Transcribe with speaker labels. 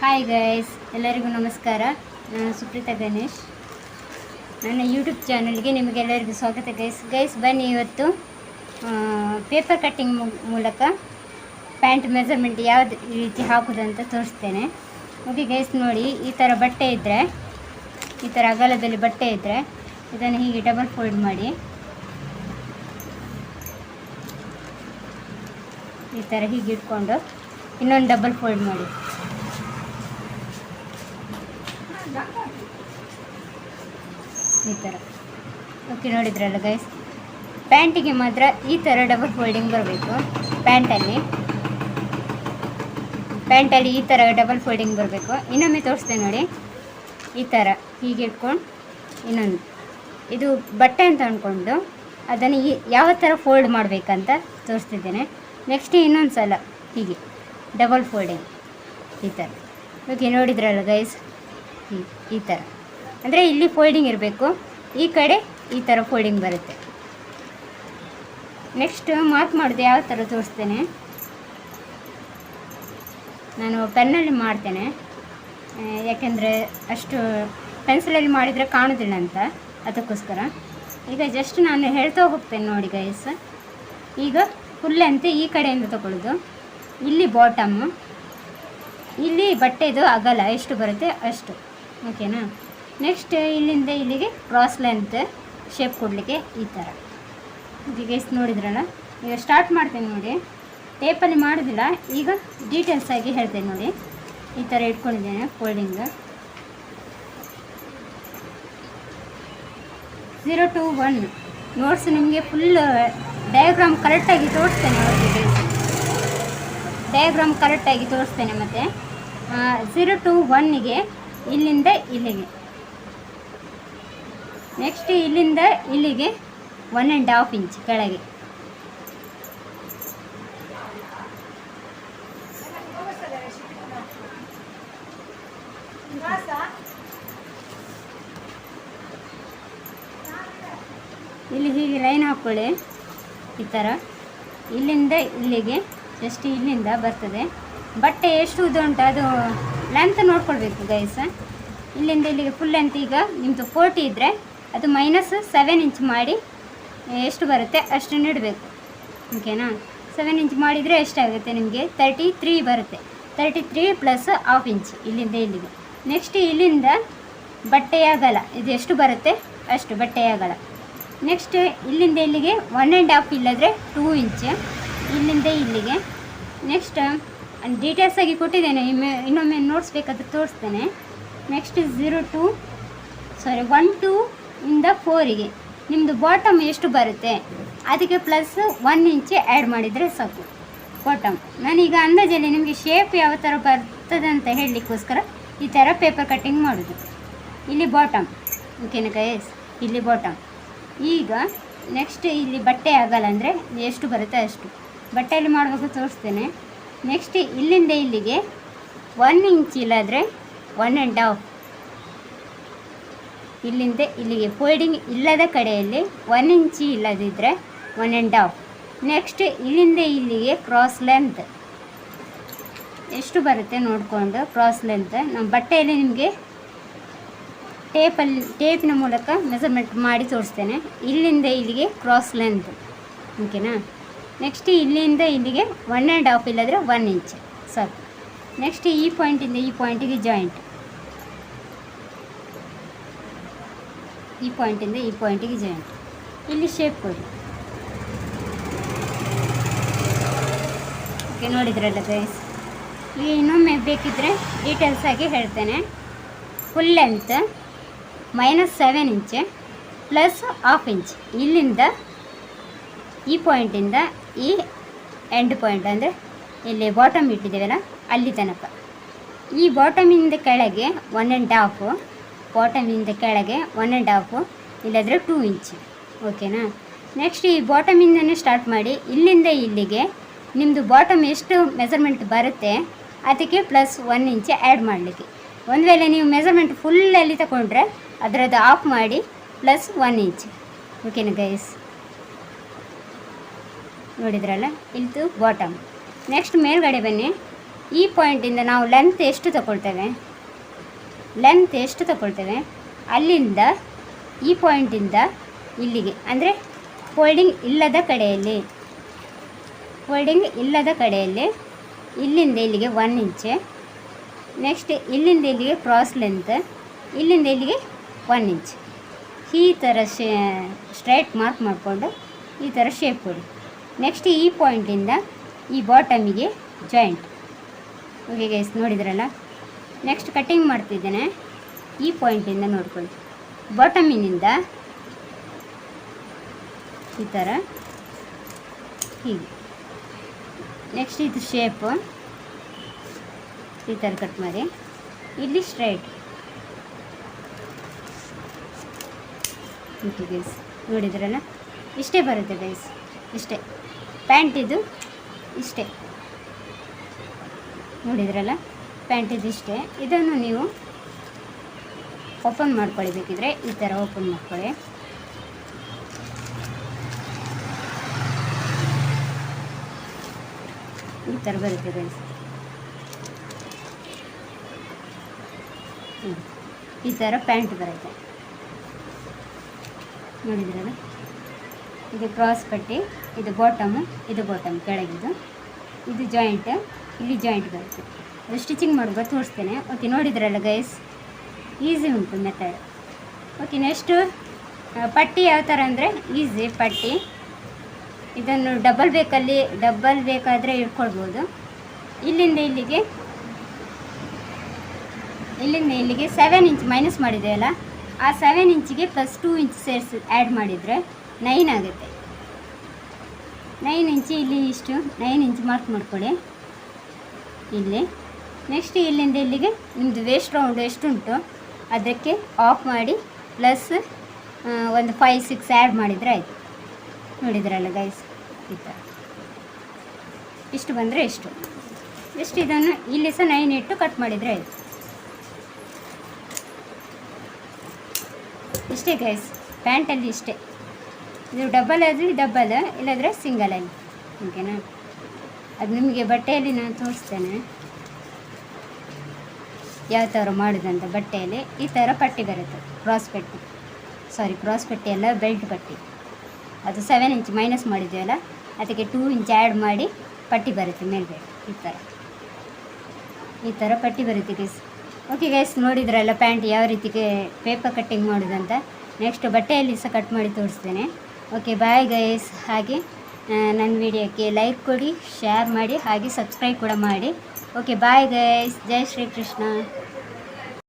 Speaker 1: Hi guys ಎಲ್ಲರಿಗೂ ನಮಸ್ಕಾರ. ನಾನು ಸುಪ್ರೀತಾ ಗಣೇಶ್. ನನ್ನ ಯೂಟ್ಯೂಬ್ ಚಾನಲ್ಗೆ ನಿಮಗೆಲ್ಲರಿಗೂ ಸ್ವಾಗತ ಗೈಸ್ ಗೈಸ್ ಬನ್ನಿ ಇವತ್ತು ಪೇಪರ್ ಕಟ್ಟಿಂಗ್ ಮೂಲಕ ಪ್ಯಾಂಟ್ ಮೆಜರ್ಮೆಂಟ್ ಯಾವ್ದು ರೀತಿ ಹಾಕೋದಂತ ತೋರಿಸ್ತೇನೆ. ಓಕೆ ಗೈಸ್ ನೋಡಿ, ಈ ಥರ ಬಟ್ಟೆ ಇದ್ದರೆ ಈ ಥರ ಅಗಲದಲ್ಲಿ ಬಟ್ಟೆ ಇದ್ದರೆ ಇದನ್ನು ಹೀಗೆ ಡಬಲ್ ಫೋಲ್ಡ್ ಮಾಡಿ. ಈ ಥರ ಹೀಗೆ ಇಟ್ಕೊಂಡು ಇನ್ನೊಂದು ಡಬಲ್ ಫೋಲ್ಡ್ ಮಾಡಿ. ಈ ಥರ ಓಕೆ, ನೋಡಿದ್ರಲ್ಲ ಗೈಸ್ ಪ್ಯಾಂಟಿಗೆ ಮಾತ್ರ ಈ ಥರ ಡಬಲ್ ಫೋಲ್ಡಿಂಗ್ ಬರಬೇಕು. ಪ್ಯಾಂಟಲ್ಲಿ. ಪ್ಯಾಂಟಲ್ಲಿ ಈ ಥರ ಡಬಲ್ ಫೋಲ್ಡಿಂಗ್ ಬರಬೇಕು. ಇನ್ನೊಮ್ಮೆ ತೋರಿಸ್ತೇನೆ ನೋಡಿ. ಈ ಥರ ಹೀಗೆ ಇಟ್ಕೊಂಡು ಇನ್ನೊಂದು. ಇದು ಬಟ್ಟೆ ಅಂತ ಅಂದ್ಕೊಂಡು ಅದನ್ನು ಈ ಯಾವ ಥರ ಫೋಲ್ಡ್ ಮಾಡಬೇಕಂತ ತೋರಿಸ್ತಿದ್ದೇನೆ. ನೆಕ್ಸ್ಟ್ ಇನ್ನೊಂದು ಸಲ ಹೀಗೆ ಡಬಲ್ ಫೋಲ್ಡಿಂಗ್ ಈ ಥರ ಓಕೆ ನೋಡಿದ್ರಲ್ಲ ಗೈಸ್ ಈ ಥರ ಅಂದರೆ ಇಲ್ಲಿ ಫೋಲ್ಡಿಂಗ್ ಇರಬೇಕು. ಈ ಕಡೆ ಈ ಥರ ಫೋಲ್ಡಿಂಗ್ ಬರುತ್ತೆ. ನೆಕ್ಸ್ಟ್ ಮಾರ್ಕ್ ಮಾಡೋದು ಯಾವ ಥರ ತೋರಿಸ್ತೇನೆ. ನಾನು ಪೆನ್ನಲ್ಲಿ ಮಾಡ್ತೇನೆ. ಯಾಕೆಂದರೆ ಅಷ್ಟು ಪೆನ್ಸಿಲಲ್ಲಿ ಮಾಡಿದರೆ ಕಾಣೋದಿಲ್ಲ ಅಂತ. ಅದಕ್ಕೋಸ್ಕರ. ಈಗ ಜಸ್ಟ್ ನಾನು ಹೇಳ್ತಾ ಹೋಗ್ತೇನೆ ನೋಡಿ ಗೈಸ್ ಈಗ ಫುಲ್ ಅಂತ ಈ ಕಡೆಯಿಂದ ತಗೊಳ್ಳೋದು. ಇಲ್ಲಿ ಬಾಟಮ್ಮು ಇಲ್ಲಿ ಬಟ್ಟೆದು ಅಗಲ ಎಷ್ಟು ಬರುತ್ತೆ ಅಷ್ಟು. ಓಕೆನಾ? ನೆಕ್ಸ್ಟ್ ಇಲ್ಲಿಂದ ಇಲ್ಲಿಗೆ ಕ್ರಾಸ್ ಲೆಂತ್ ಶೇಪ್ ಕೊಡಲಿಕ್ಕೆ ಈ ಥರ ಈಗ ಎಷ್ಟು ನೋಡಿದ್ರಲ್ಲ? ಈಗ ಸ್ಟಾರ್ಟ್ ಮಾಡ್ತೇನೆ ನೋಡಿ. ಟೇಪಲ್ಲಿ ಮಾಡೋದಿಲ್ಲ, ಈಗ ಡೀಟೇಲ್ಸ್ ಆಗಿ ಹೇಳ್ತೇನೆ ನೋಡಿ. ಈ ಥರ ಇಟ್ಕೊಂಡಿದ್ದೇನೆ folding zero two one notes ನಿಮಗೆ ಫುಲ್ ಡಯಾಗ್ರಾಮ್ ಕರೆಕ್ಟಾಗಿ ತೋರಿಸ್ತೇನೆ ಡಯಾಗ್ರಾಮ್ ಕರೆಕ್ಟಾಗಿ ತೋರಿಸ್ತೇನೆ ಮತ್ತು. ಝೀರೋ ಟು ಒನ್ನಿಗೆ ಇಲ್ಲಿಂದ ಇಲ್ಲಿಗೆ. ನೆಕ್ಸ್ಟ್ ಇಲ್ಲಿಂದ ಇಲ್ಲಿಗೆ ಒನ್ ಆ್ಯಂಡ್ ಹಾಫ್ ಇಂಚ್ ಕೆಳಗೆ. ಇಲ್ಲಿ ಹೀಗೆ ಲೈನ್ ಹಾಕ್ಕೊಳ್ಳಿ ಈ ಥರ ಇಲ್ಲಿಂದ ಇಲ್ಲಿಗೆ ಜಸ್ಟ್ ಇಲ್ಲಿಂದ ಬರ್ತದೆ. ಬಟ್ಟೆ ಎಷ್ಟು ಉದ್ದ ಉಂಟು ಅದು? ಲೆಂತ್ ನೋಡ್ಕೊಳ್ಬೇಕು ಗೈಸ ಇಲ್ಲಿಂದ ಇಲ್ಲಿಗೆ ಫುಲ್ ಲೆಂತ್ ಈಗ ನಿಮ್ಮದು ಫೋರ್ಟಿ ಇದ್ದರೆ ಅದು ಮೈನಸ್ ಸೆವೆನ್ ಇಂಚ್ ಮಾಡಿ ಎಷ್ಟು ಬರುತ್ತೆ? ಅಷ್ಟು ಇಡಬೇಕು. ಓಕೆನಾ ಸೆವೆನ್ ಇಂಚ್ ಮಾಡಿದರೆ ಎಷ್ಟಾಗುತ್ತೆ ನಿಮಗೆ? ತರ್ಟಿ ತ್ರೀ ಬರುತ್ತೆ. Thirty three plus half inch ಇಲ್ಲಿಂದ ಇಲ್ಲಿಗೆ. ನೆಕ್ಸ್ಟ್ ಇಲ್ಲಿಂದ ಬಟ್ಟೆಯ ಅಗಲ ಇದು ಎಷ್ಟು ಬರುತ್ತೆ? ಅಷ್ಟು ಬಟ್ಟೆಯ ಅಗಲ ನೆಕ್ಸ್ಟ್ ಇಲ್ಲಿಂದ ಇಲ್ಲಿಗೆ ಒನ್ ಆ್ಯಂಡ್ ಹಾಫ್ ಇಲ್ಲದ್ರೆ ಟೂ ಇಂಚ್ ಇಲ್ಲಿಂದ ಇಲ್ಲಿಗೆ. ನೆಕ್ಸ್ಟ್ ಡೀಟೇಲ್ಸ್ ಆಗಿ ಕೊಟ್ಟಿದ್ದೇನೆ. ಇನ್ನೊಮ್ಮೆ ನೋಟ್ಸ್ ಬೇಕಾದ್ರೆ ತೋರಿಸ್ತೇನೆ next zero two sorry one two ಇಂದ ಫೋರಿಗೆ ನಿಮ್ಮದು ಬಾಟಮ್ ಎಷ್ಟು ಬರುತ್ತೆ? ಅದಕ್ಕೆ ಪ್ಲಸ್ ಒನ್ ಇಂಚೆ ಆ್ಯಡ್ ಮಾಡಿದರೆ ಸಾಕು. ಬಾಟಮ್ ನಾನೀಗ ಅಂದಾಜಲ್ಲಿ ನಿಮಗೆ ಶೇಪ್ ಯಾವ ಥರ ಬರ್ತದೆ ಅಂತ ಹೇಳಲಿಕ್ಕೋಸ್ಕರ ಈ ಥರ ಪೇಪರ್ ಕಟ್ಟಿಂಗ್ ಮಾಡೋದು. ಇಲ್ಲಿ ಬಾಟಮ್ ಓಕೆನಾ ಎಸ್ ಇಲ್ಲಿ ಬಾಟಮ್ ಈಗ ನೆಕ್ಸ್ಟ್ ಇಲ್ಲಿ ಬಟ್ಟೆ ಆಗಲ್ಲ ಅಂದರೆ ಎಷ್ಟು ಬರುತ್ತೆ ಅಷ್ಟು. ಬಟ್ಟೆಯಲ್ಲಿ ಮಾಡಬೇಕು ತೋರಿಸ್ತೇನೆ. ನೆಕ್ಸ್ಟ್ ಇಲ್ಲಿಂದ ಇಲ್ಲಿಗೆ ಒನ್ ಇಂಚ್ ಇಲ್ಲಾದರೆ ಒನ್ ಆ್ಯಂಡ್ ಹಾಫ್ ಇಲ್ಲಿಂದ ಇಲ್ಲಿಗೆ ಫೋಲ್ಡಿಂಗ್ ಇಲ್ಲದ ಕಡೆಯಲ್ಲಿ ಒನ್ ಇಂಚಿ ಇಲ್ಲದಿದ್ದರೆ ಒನ್ ಆ್ಯಂಡ್ ಹಾಫ್ ನೆಕ್ಸ್ಟ್ ಇಲ್ಲಿಂದ ಇಲ್ಲಿಗೆ ಕ್ರಾಸ್ ಲೆಂತ್ ಎಷ್ಟು ಬರುತ್ತೆ ನೋಡಿಕೊಂಡು ಕ್ರಾಸ್ ಲೆಂತ್ ನಮ್ಮ ಬಟ್ಟೆಯಲ್ಲಿ ನಿಮಗೆ ಟೇಪಲ್ಲಿ ಟೇಪಿನ ಮೂಲಕ ಮೆಸರ್ಮೆಂಟ್ ಮಾಡಿ ತೋರಿಸ್ತೇನೆ. ಇಲ್ಲಿಂದ ಇಲ್ಲಿಗೆ ಕ್ರಾಸ್ ಲೆಂತ್ ಓಕೆನಾ ನೆಕ್ಸ್ಟ್ ಇಲ್ಲಿಂದ ಇಲ್ಲಿಗೆ ಒನ್ ಆ್ಯಂಡ್ ಹಾಫ್ ಇಲ್ಲದ್ರೆ ಒನ್ ಇಂಚ್ ಸಾಕು ನೆಕ್ಸ್ಟ್ ಈ ಪಾಯಿಂಟಿಂದ ಈ ಪಾಯಿಂಟಿಗೆ ಜಾಯಿಂಟ್ ಈ ಪಾಯಿಂಟಿಂದ ಈ ಪಾಯಿಂಟಿಗೆ ಜಾಯಿಂಟ್ ಇಲ್ಲಿ ಶೇಪ್ ಕೊಡಿ. ಓಕೆ ನೋಡಿದ್ರಲ್ಲ ಗೈಸ್ ಈಗ ಇನ್ನೊಮ್ಮೆ ಬೇಕಿದ್ದರೆ ಡೀಟೇಲ್ಸ್ ಆಗಿ ಹೇಳ್ತೇನೆ. Full length minus seven inch plus half inch ಇಲ್ಲಿಂದ ಈ ಪಾಯಿಂಟಿಂದ ಈ ಎಂಡ್ ಪಾಯಿಂಟ್ ಅಂದರೆ ಇಲ್ಲಿ ಬಾಟಮ್ ಇಟ್ಟಿದ್ದೇವಲ್ಲ ಅಲ್ಲಿ ತನಕ. ಈ ಬಾಟಮಿಂದ ಕೆಳಗೆ ಒನ್ ಆ್ಯಂಡ್ ಹಾಫು ಬಾಟಮಿಂದ ಕೆಳಗೆ ಒನ್ ಆ್ಯಂಡ್ ಹಾಫು ಇಲ್ಲಾದರೆ ಟೂ ಇಂಚ್ ಓಕೆನಾ ನೆಕ್ಸ್ಟ್ ಈ ಬಾಟಮಿಂದನೇ ಸ್ಟಾರ್ಟ್ ಮಾಡಿ, ಇಲ್ಲಿಂದ ಇಲ್ಲಿಗೆ ನಿಮ್ಮದು ಬಾಟಮ್ ಎಷ್ಟು ಮೆಸರ್ಮೆಂಟ್ ಬರುತ್ತೆ, ಅದಕ್ಕೆ ಪ್ಲಸ್ ಒನ್ ಇಂಚ್ ಆ್ಯಡ್ ಮಾಡಲಿಕ್ಕೆ. ಒಂದು ವೇಳೆ ನೀವು ಮೆಸರ್ಮೆಂಟ್ ಫುಲ್ಲಲ್ಲಿ ತಗೊಂಡ್ರೆ ಅದರದ್ದು ಆಫ್ ಮಾಡಿ ಪ್ಲಸ್ ಒನ್ ಇಂಚ್ ಓಕೆನಾ ಗೈಸ್ ನೋಡಿದ್ರಲ್ಲ? ಇಲ್ತು ಬಾಟಮ್ ನೆಕ್ಸ್ಟ್ ಮೇಲ್ಗಡೆ ಬನ್ನಿ. ಈ ಪಾಯಿಂಟಿಂದ ನಾವು ಲೆಂತ್ ಎಷ್ಟು ತಗೊಳ್ತೇವೆ? ಲೆಂತ್ ಎಷ್ಟು ತಗೊಳ್ತೇವೆ? ಅಲ್ಲಿಂದ ಈ ಪಾಯಿಂಟಿಂದ ಇಲ್ಲಿಗೆ. ಅಂದರೆ ಫೋಲ್ಡಿಂಗ್ ಇಲ್ಲದ ಕಡೆಯಲ್ಲಿ. ಫೋಲ್ಡಿಂಗ್ ಇಲ್ಲದ ಕಡೆಯಲ್ಲಿ. ಇಲ್ಲಿಂದ ಇಲ್ಲಿಗೆ ಒನ್ ಇಂಚೆ ನೆಕ್ಸ್ಟ್ ಇಲ್ಲಿಂದ ಇಲ್ಲಿಗೆ ಕ್ರಾಸ್ ಲೆಂತ್ ಇಲ್ಲಿಂದ ಇಲ್ಲಿಗೆ ಒನ್ ಇಂಚ್ ಈ ಥರ ಶೇ ಸ್ಟ್ರೈಟ್ ಮಾರ್ಕ್ ಮಾಡಿಕೊಂಡು ಈ ಥರ ಶೇಪ್ ಕೊಡಿ. ನೆಕ್ಸ್ಟ್ ಈ ಪಾಯಿಂಟಿಂದ ಈ ಬಾಟಮಿಗೆ ಜಾಯಿಂಟ್ ಓಕೆ ಗೈಸ್ ನೋಡಿದ್ರಲ್ಲ? ನೆಕ್ಸ್ಟ್ ಕಟ್ಟಿಂಗ್ ಮಾಡ್ತಿದ್ದೇನೆ. ಈ ಪಾಯಿಂಟಿಂದ ನೋಡ್ಕೊಳ್ಳಿ. ಬಾಟಮಿನಿಂದ ಈ ಥರ ಹೀಗೆ. ನೆಕ್ಸ್ಟ್ ಇದು ಶೇಪು ಈ ಥರ ಕಟ್ ಮಾಡಿ. ಇಲ್ಲಿ ಸ್ಟ್ರೈಟ್ ಓಕೆ ಗೈಸ್ ನೋಡಿದ್ರಲ್ಲ? ಇಷ್ಟೇ ಬರುತ್ತೆ ಗೈಸ್ ಇಷ್ಟೇ. ಪ್ಯಾಂಟ್ ಇದು ಇಷ್ಟೇ. ನೋಡಿದ್ರಲ್ಲ? ಪ್ಯಾಂಟಿದು ಇಷ್ಟೇ. ಇದನ್ನು ನೀವು ಓಪನ್ ಮಾಡ್ಕೊಳ್ಳಿ ಬೇಕಿದ್ರೆ. ಈ ಥರ ಓಪನ್ ಮಾಡ್ಕೊಳ್ಳಿ. ಈ ಥರ ಬರುತ್ತೆ ಗೈಸ್. ಈ ಥರ ಪ್ಯಾಂಟ್ ಬರುತ್ತೆ. ನೋಡಿದ್ರಲ್ಲ? ಇದು ಕ್ರಾಸ್ ಪಟ್ಟಿ ಇದು ಬಾಟಮು ಇದು ಬಾಟಮ್ ಕೆಳಗಿದು. ಇದು ಜಾಯಿಂಟ್ ಇಲ್ಲಿ ಜಾಯಿಂಟ್ ಬರುತ್ತೆ. ಅದು ಸ್ಟಿಚಿಂಗ್ ಮಾಡುವಾಗ ತೋರಿಸ್ತೇನೆ. ಓಕೆ ನೋಡಿದ್ರಲ್ಲ ಗೈಸ್ ಈಸಿ ಉಂಟು ಮೆಥಡ್ ಓಕೆ ನೆಕ್ಸ್ಟು ಪಟ್ಟಿ ಯಾವ ಥರ ಅಂದರೆ ಈಸಿ ಪಟ್ಟಿ. ಇದನ್ನು ಡಬಲ್ ಬೇಕಲ್ಲಿ ಡಬಲ್ ಬೇಕಾದರೆ ಇಟ್ಕೊಳ್ಬೋದು. ಇಲ್ಲಿಂದ ಇಲ್ಲಿಗೆ ಇಲ್ಲಿಂದ ಇಲ್ಲಿಗೆ ಸೆವೆನ್ ಇಂಚ್ ಮೈನಸ್ ಮಾಡಿದೆಯಲ್ಲ ಆ ಸೆವೆನ್ ಇಂಚಿಗೆ ಪ್ಲಸ್ ಟೂ ಇಂಚ್ ಸೇರಿಸಿ ಆ್ಯಡ್ ಮಾಡಿದರೆ ನೈನ್ ಆಗುತ್ತೆ. ನೈನ್ ಇಂಚು ಇಲ್ಲಿ ಇಷ್ಟು. ನೈನ್ ಇಂಚ್ ಮಾರ್ಕ್ ಮಾಡ್ಕೊಳ್ಳಿ. ಇಲ್ಲಿ. ನೆಕ್ಸ್ಟ್ ಇಲ್ಲಿಂದ ಇಲ್ಲಿಗೆ ನಿಮ್ಮದು ವೇಸ್ಟ್ ರೌಂಡ್ ಎಷ್ಟುಂಟು ಅದಕ್ಕೆ ಆಫ್ ಮಾಡಿ ಪ್ಲಸ್ ಒಂದು ಫೈವ್ ಸಿಕ್ಸ್ ಆ್ಯಡ್ ಮಾಡಿದರೆ ಆಯಿತು. ನೋಡಿದ್ರಲ್ಲ ಗೈಸ್ ಈ ಥರ ಇಷ್ಟು ಬಂದರೆ ಇಷ್ಟು. ಎಷ್ಟು ಇದನ್ನು ಇಲ್ಲಿ ಸಹ ನೈನ್ ಇಟ್ಟು ಕಟ್ ಮಾಡಿದರೆ ಆಯಿತು. ಇಷ್ಟೇ ಗೈಸ್ ಪ್ಯಾಂಟಲ್ಲಿ ಇಷ್ಟೇ. ಇದು ಡಬಲ್ ಆದರೆ ಡಬಲ್ ಸಿಂಗಲ್ ಸಿಂಗಲಲ್ಲಿ ಓಕೆನಾ? ಅದು ನಿಮಗೆ ಬಟ್ಟೆಯಲ್ಲಿ ನಾನು ತೋರಿಸ್ತೇನೆ. ಯಾವ ಥರ ಮಾಡೋದಂತ ಬಟ್ಟೆಯಲ್ಲಿ. ಈ ಥರ ಪಟ್ಟಿ ಬರುತ್ತೆ ಕ್ರಾಸ್ ಪಟ್ಟಿ. ಸಾರಿ ಕ್ರಾಸ್ ಪಟ್ಟಿ ಅಲ್ಲ ಬೆಲ್ಟ್ ಪಟ್ಟಿ. ಅದು ಸೆವೆನ್ ಇಂಚ್ ಮೈನಸ್ ಮಾಡಿದ್ದೀವಲ್ಲ ಅದಕ್ಕೆ ಟೂ ಇಂಚ್ ಆ್ಯಡ್ ಮಾಡಿ ಪಟ್ಟಿ ಬರುತ್ತೆ ಮೇಲ್ಗಡೆ, ಈ ಥರ ಈ ಥರ ಪಟ್ಟಿ ಬರುತ್ತೆ ಗೈಸ್ ಓಕೆ ಗೈಸ್ ನೋಡಿದ್ರಲ್ಲ, ಪ್ಯಾಂಟ್ ಯಾವ ರೀತಿಗೆ ಪೇಪರ್ ಕಟ್ಟಿಂಗ್ ಮಾಡೋದಂತ? ನೆಕ್ಸ್ಟ್ ಬಟ್ಟೆಯಲ್ಲಿ ಸಹ ಕಟ್ ಮಾಡಿ ತೋರಿಸ್ತೇನೆ. ಓಕೆ ಬಾಯ್ ಗೈಸ್ ಹಾಗೆ ನನ್ನ ವಿಡಿಯೋಕ್ಕೆ ಲೈಕ್ ಕೊಡಿ ಶೇರ್ ಮಾಡಿ, ಹಾಗೆ ಸಬ್ಸ್ಕ್ರೈಬ್ ಕೂಡ ಮಾಡಿ. ಓಕೆ ಬಾಯ್ ಗೈಸ್ ಜೈ ಶ್ರೀ ಕೃಷ್ಣ